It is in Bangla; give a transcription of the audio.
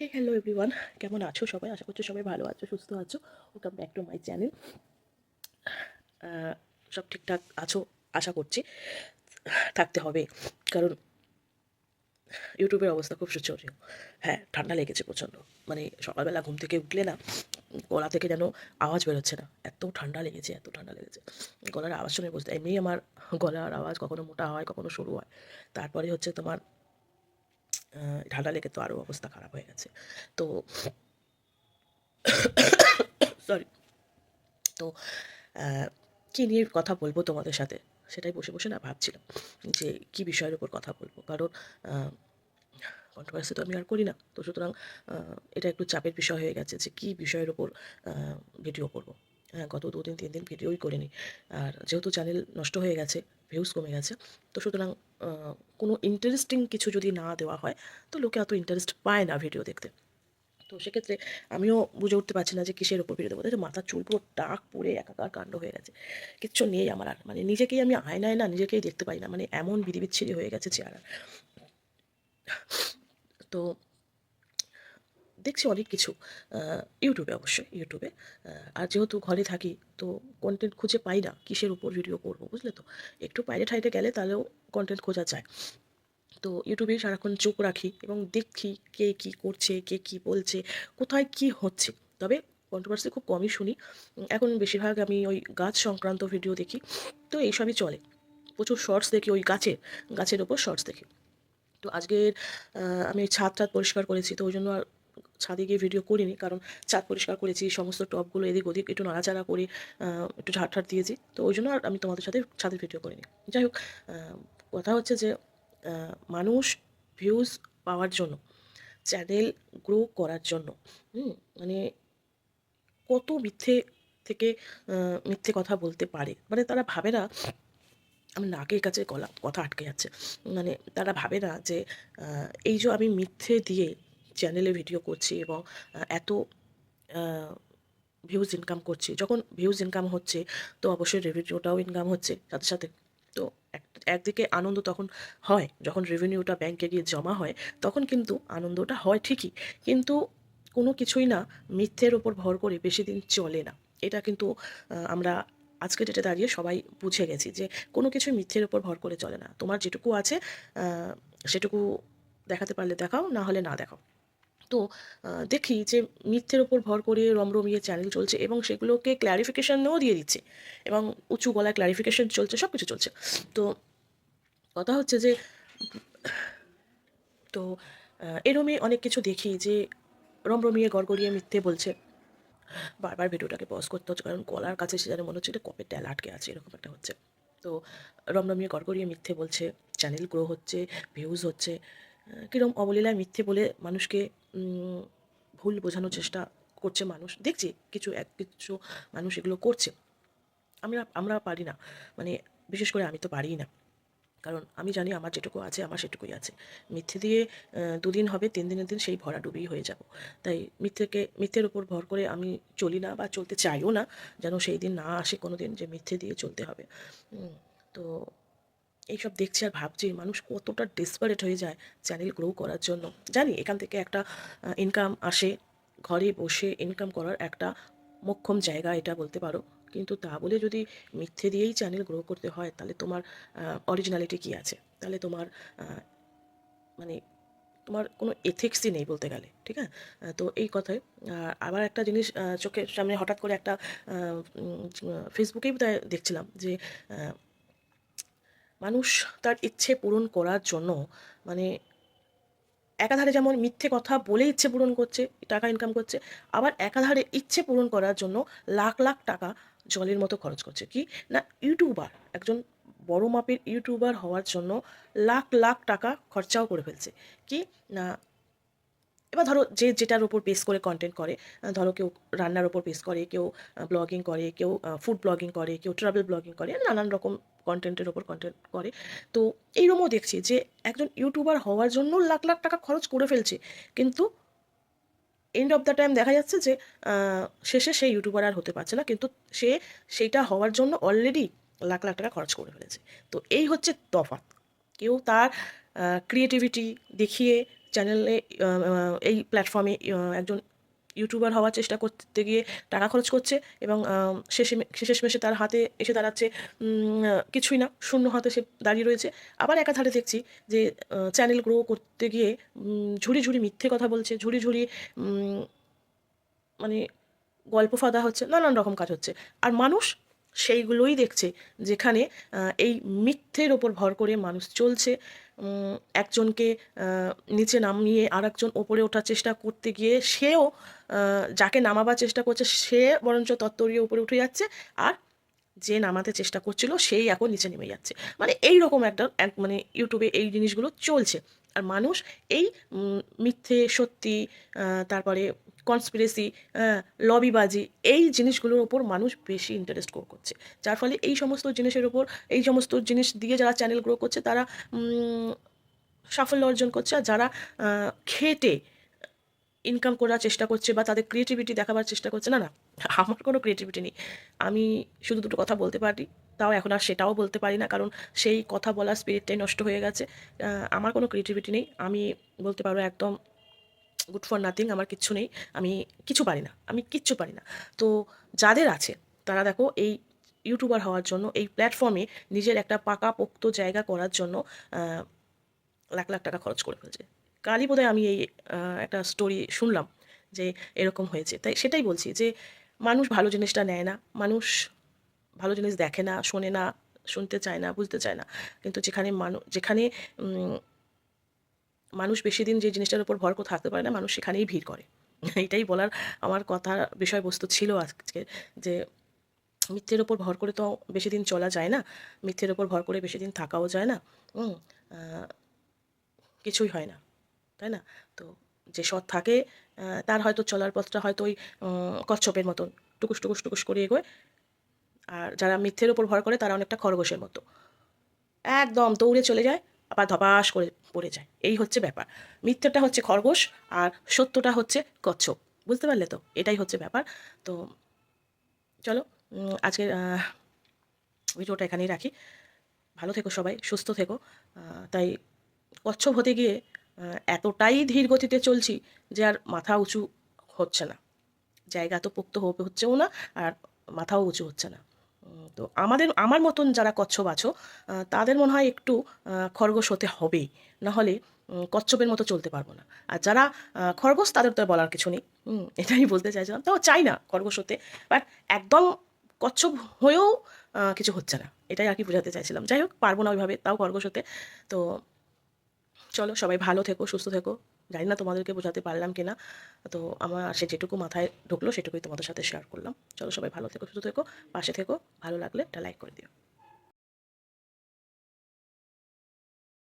হে হ্যালো এভরিওয়ান কেমন আছো সবাই? আশা করছ সবাই ভালো আছো, সুস্থ আছো। Welcome back to my channel সব ঠিকঠাক আছো? আশা করছি থাকতে হবে। কারণ ইউটিউবের অবস্থা খুব সুচরীয়। হ্যাঁ ঠান্ডা লেগেছে প্রচণ্ড। মানে সকালবেলা ঘুম থেকে উঠলে না, গলা থেকে যেন আওয়াজ বেরোচ্ছে না। এত ঠান্ডা লেগেছে, এত ঠান্ডা লেগেছে। গলার আওয়াজ শুনে বুঝতে এমনি আমার গলার আওয়াজ কখনো মোটা হয়, কখনো সরু হয়। তারপরে হচ্ছে তোমার ঠান্ডা লেগে তো আরও অবস্থা খারাপ হয়ে গেছে। তো সরি তো কী নিয়ে কথা বলব তোমাদের সাথে? সেটাই বসে বসে না ভাবছিলাম যে কী বিষয়ের উপর কথা বলব। কারণ কন্ট্রোভার্সি তো আমি আর করি না। তো সুতরাং এটা একটু চাপের বিষয় হয়ে গেছে যে কী বিষয়ের ওপর ভিডিও করব। হ্যাঁ গত দুদিন তিন দিন ভিডিওই করিনি। আর যেহেতু চ্যানেল নষ্ট হয়ে গেছে ভিউজ কমে গেছে, তো সুতরাং কোনো ইন্টারেস্টিং কিছু যদি না দেওয়া হয়, তো লোকে অত ইন্টারেস্ট পায় না ভিডিও দেখতে। তো সেক্ষেত্রে আমিও বুঝে উঠতে পারছি না যে কিসের ওপর ভিডিও দেবো। তাই মাথার চুল পুরো টাক পড়ে একাকার কাণ্ড হয়ে গেছে। কিচ্ছু নেই আমার আর। মানে নিজেকেই আমি আয়নায় না, নিজেকেই দেখতে পাই না। মানে এমন বিধি বিচ্ছিরি হয়ে গেছে চেহারা তো দেখছি অনেক কিছু ইউটিউবে অবশ্যই ইউটিউবে। আর যেহেতু ঘরে থাকি, তো কন্টেন্ট খুঁজে পাই না, কিসের উপর ভিডিও করব, বুঝলে তো? একটু বাইরে ঠাইতে গেলে তাহলেও কন্টেন্ট খোঁজা যায়। তো ইউটিউবে সারাক্ষণ চোখ রাখি এবং দেখি কে কী করছে, কে কী বলছে, কোথায় কী হচ্ছে। তবে কন্ট্রোভার্সি খুব কমই শুনি। এখন বেশিরভাগ আমি ওই গাছ সংক্রান্ত ভিডিও দেখি, তো এইসবই চলে। প্রচুর শর্টস দেখি ওই গাছের গাছের ওপর শর্টস দেখি। তো আজকের আমি ছাদ টাদ পরিষ্কার করেছি, তো ওই জন্য আর ছাদে গিয়ে ভিডিও করিনি, কারণ ছাদ পরিষ্কার করেছি, সমস্ত টপগুলো এদিক ওদিক একটু নাড়াচাড়া করে একটু ঝাড় ঠাট দিয়েছি। তো ওই জন্য আর আমি তোমাদের সাথে ছাদের ভিডিও করিনি। যাই হোক কথা হচ্ছে যে মানুষ ভিউজ পাওয়ার জন্য চ্যানেল গ্রো করার জন্য মানে কত মিথ্যে থেকে মিথ্যে কথা বলতে পারে। মানে তারা ভাবে না আমার নাকের কাছে গলা, কথা আটকে যাচ্ছে। মানে তারা ভাবে না যে এই যে আমি মিথ্যে দিয়ে চ্যানেলে ভিডিও করছি এবং এত ভিউজ ইনকাম করছি। যখন ভিউজ ইনকাম হচ্ছে, তো অবশ্যই রেভিনিউটাও ইনকাম হচ্ছে সাথে সাথে। তো এক- একদিকে আনন্দ তখন হয়, যখন রেভিনিউটা ব্যাংকে গিয়ে জমা হয়, তখন কিন্তু আনন্দটা হয় ঠিকই। কিন্তু কোনো কিছুই না মিথ্যের ওপর ভর করে বেশি দিন চলে না। এটা কিন্তু আমরা আজকে ডেটে দাঁড়িয়ে সবাই বুঝে গেছি যে কোনো কিছুই মিথ্যের ওপর ভর করে চলে না। তোমার যেটুকু আছে সেটুকু দেখাতে পারলে দেখাও, না হলে না দেখাও। তো দেখি যে মিথ্যের ওপর ভর করে রমরমিয়ে চ্যানেল চলছে এবং সেগুলোকে ক্ল্যারিফিকেশনও দিয়ে দিচ্ছে এবং উঁচু গলায় ক্ল্যারিফিকেশন চলছে সব কিছু চলছে। তো কথা হচ্ছে যে তো আহ, এরমই অনেক কিছু দেখি যে রমরমিয়ে গড়গড়িয়ে মিথ্যে বলছে। বারবার ভিডিওটাকে পজ করতে হচ্ছে কারণ গলার কাছে সে যেন মনে হচ্ছে এটা কপে ট্যাল আটকে আছে এরকম একটা হচ্ছে। তো রমরমিয়ে গড়গড়িয়ে মিথ্যে বলছে চ্যানেল গ্রো হচ্ছে ভিউজ হচ্ছে কিরম অবলীলায় মিথ্যে বলে মানুষকে ভুল বোঝানোর চেষ্টা করছে মানুষ। দেখছি কিছু এক, কিছু মানুষ এগুলো করছে। আমরা আমরা পারি না। মানে বিশেষ করে আমি তো পারিই না। কারণ আমি জানি আমার যেটুকু আছে, আমার সেটুকুই আছে। মিথ্যে দিয়ে দুদিন হবে, তিন দিনের দিন সেই ভরা ডুবেই হয়ে যাব। তাই মিথ্যেকে, মিথ্যের উপর ভর করে আমি চলি না বা চলতে চাইও না, যেন সেই দিন না আসে কোনো দিন যে মিথ্যে দিয়ে চলতে হবে। তো এইসব দেখছি আর ভাবছি মানুষ কতটা ডেসপারেট হয়ে যায় চ্যানেল গ্রো করার জন্য। জানি, এখান থেকে একটা ইনকাম আসে, ঘরে বসে ইনকাম করার একটা মোক্ষম জায়গা এটা বলতে পারো। কিন্তু তা বলে যদি মিথ্যে দিয়েই চ্যানেল গ্রো করতে হয়, তাহলে তোমার অরিজিনালিটি কী আছে? তাহলে তোমার মানে তোমার কোনো এথিক্সই নেই বলতে গেলে, ঠিক আছে? তো এই কথায় আবার একটা জিনিস চোখের সামনে হঠাৎ করে একটা ফেসবুকেই দেখছিলাম যে মানুষ তার ইচ্ছে পূরণ করার জন্য মানে একাধারে যেমন মিথ্যে কথা বলে ইচ্ছে পূরণ করছে, টাকা ইনকাম করছে, আবার একাধারে ইচ্ছে পূরণ করার জন্য লাখ লাখ টাকা জলের মতো খরচ করছে। কি? না, ইউটিউবার, একজন বড় মাপের ইউটিউবার হওয়ার জন্য লাখ লাখ টাকা খরচাও করে ফেলছে। কি? না, এবার ধরো যে যেটার ওপর বেস করে কন্টেন্ট করে ধরো কেউ রান্নার ওপর বেস করে, কেউ ব্লগিং করে, কেউ ফুড ব্লগিং করে, কেউ ট্রাভেল ব্লগিং করে, নানান রকম কন্টেন্টের ওপর কন্টেন্ট করে। তো এইরকমও দেখছি যে একজন ইউটিউবার হওয়ার জন্য লাখ লাখ টাকা খরচ করে ফেলছে। কিন্তু এন্ড অফ দ্য টাইম দেখা যাচ্ছে যে শেষে সেই ইউটিউবার আর হতে পারছে না। কিন্তু সে সেইটা হওয়ার জন্য অলরেডি লাখ লাখ টাকা খরচ করে ফেলেছে। তো এই হচ্ছে তফাৎ। কেউ তার ক্রিয়েটিভিটি দেখিয়ে চ্যানেলে এই প্ল্যাটফর্মে একজন ইউটিউবার হওয়ার চেষ্টা করতে গিয়ে টাকা খরচ করছে এবং শেষে শেষে শেষমেশে তার হাতে এসে দাঁড়াচ্ছে কিছুই না, শূন্য হাতে সে দাঁড়িয়ে রয়েছে। আবার একাধারে দেখছি যে চ্যানেল গ্রো করতে গিয়ে ঝুড়ি ঝুড়ি মিথ্যে কথা বলছে, ঝুড়ি ঝুড়ি মানে গল্প ফাঁদা হচ্ছে, নানান রকম কাজ হচ্ছে। আর মানুষ সেইগুলোই দেখছে, যেখানে এই মিথ্যের ওপর ভর করে মানুষ চলছে। একজনকে নিচে নামিয়ে আর একজন ওপরে ওঠার চেষ্টা করতে গিয়ে সেও যাকে নামাবার চেষ্টা করছে, সে বরঞ্চ তত্ত্বরিয়ে উপরে উঠে যাচ্ছে আর যে নামাতে চেষ্টা করছিল সেই এখন নিচে নেমে যাচ্ছে। মানে এই রকম একটা, এক মানে ইউটিউবে এই জিনিসগুলো চলছে। আর মানুষ এই মিথ্যে, সত্যি তারপরে কনস্পিরেসি লবিবাজি এই জিনিসগুলোর ওপর মানুষ বেশি ইন্টারেস্ট গ্রো করছে। যার ফলে এই সমস্ত জিনিসের ওপর এই সমস্ত জিনিস দিয়ে যারা চ্যানেল গ্রো করছে, তারা সাফল্য অর্জন করছে আর যারা খেটে ইনকাম করার চেষ্টা করছে বা তাদের ক্রিয়েটিভিটি দেখাবার চেষ্টা করছে, না না, আমার কোনো ক্রিয়েটিভিটি নেই। আমি শুধু দুটো কথা বলতে পারি, তাও এখন আর সেটাও বলতে পারি না, কারণ সেই কথা বলার স্পিরিটটাই নষ্ট হয়ে গেছে। আমার কোনো ক্রিয়েটিভিটি নেই, আমি বলতে পারব একদম গুড ফর নাথিং আমার কিচ্ছু নেই, আমি কিছু পারি না, আমি কিচ্ছু পারি না। তো যাদের আছে, তারা দেখো এই ইউটিউবার হওয়ার জন্য, এই প্ল্যাটফর্মে নিজের একটা পাকা পোক্ত জায়গা করার জন্য লাখ লাখ টাকা খরচ করে ফেলছে। কালই বোধহয় আমি এই একটা স্টোরি শুনলাম যে এরকম হয়েছে। তাই সেটাই বলছি যে মানুষ ভালো জিনিসটা নেয় না, মানুষ ভালো জিনিস দেখে না, শোনে না, শুনতে চায় না, বুঝতে চায় না। কিন্তু যেখানে মানুষ যেখানে মানুষ বেশি দিন যে জিনিসটার উপর ভর করে থাকতে পারে না, মানুষ সেখানেই ভিড় করে। এটাই বলার আমার কথার বিষয়বস্তু ছিল আজকে যে মিথ্যের ওপর ভর করে তো বেশি দিন চলা যায় না, মিথ্যের ওপর ভর করে বেশি দিন থাকাও যায় না কিছুই হয় না, তাই না? তো যে সৎ থাকে তার হয়তো চলার পথটা হয়তো ওই কচ্ছপের মতন, টুকুস টুকুস টুকুস করে এগোয়। আর যারা মিথ্যের ওপর ভর করে তারা অনেকটা খরগোশের মতো। একদম দৌড়ে চলে যায় আবার ধপাস করে পড়ে যায়। এই হচ্ছে ব্যাপার। মিথ্যেটা হচ্ছে খরগোশ আর সত্যটা হচ্ছে কচ্ছপ। বুঝতে পারলে তো? এটাই হচ্ছে ব্যাপার। তো চলো আজকে ভিডিওটা এখানেই রাখি। ভালো থেকো সবাই, সুস্থ থেকো। তাই কচ্ছপ হতে গিয়ে এতটাই ধীর গতিতে চলছি যে আর মাথা উঁচু হচ্ছে না। জায়গা তো পোক্ত হচ্ছেও না আর মাথাও উঁচু হচ্ছে না। তো আমাদের, আমার মতন যারা কচ্ছপ আছো তাদের মনে হয় একটু খরগোশ হতে হবেই। নাহলে কচ্ছপের মতো চলতে পারব না। আর যারা খরগোশ, তাদের তো বলার কিছু নেই। এটাই বলতে চাইছিলাম। তাও চাই না খরগোশ হতে। বাট একদম কচ্ছপ হয়েও কিছু হচ্ছে না। এটাই আর কি বোঝাতে চাইছিলাম। যাই হোক, পারব না ওইভাবে, তাও খরগোশ হতে। তো চলো, সবাই ভালো থেকো, সুস্থ থেকো। জানি না তোমাদেরকে বোঝাতে পারলাম কি না তো আমার সে যেটুকু মাথায় ঢুকলো সেটুকুই তোমাদের সাথে শেয়ার করলাম। চলো সবাই ভালো থেকো, সুস্থ থেকো, পাশে থেকো, ভালো লাগলে একটা লাইক করে দিও।